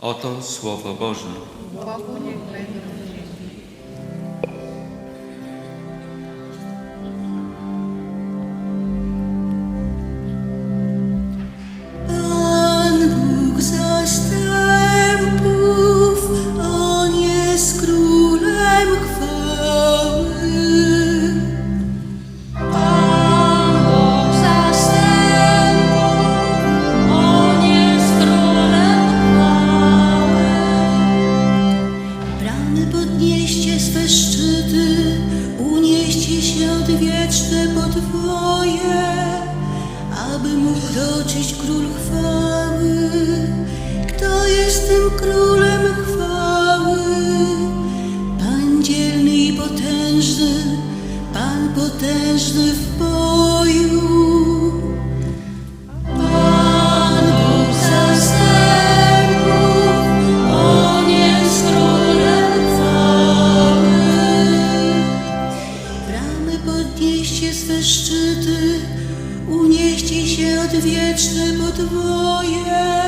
Oto Słowo Boże. Bogu niech podwoje, aby mógł kroczyć król chwały. Kto jest tym królem chwały? Szczyty, unieście się odwieczne podwoje,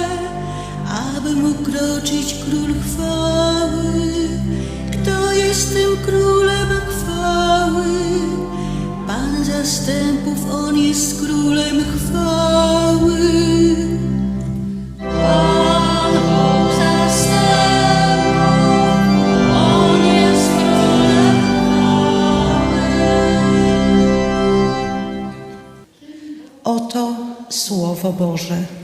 aby mógł kroczyć król chwały. Kto jest tym królem chwały? Pan zastępów, On jest królem chwały. Słowo Boże.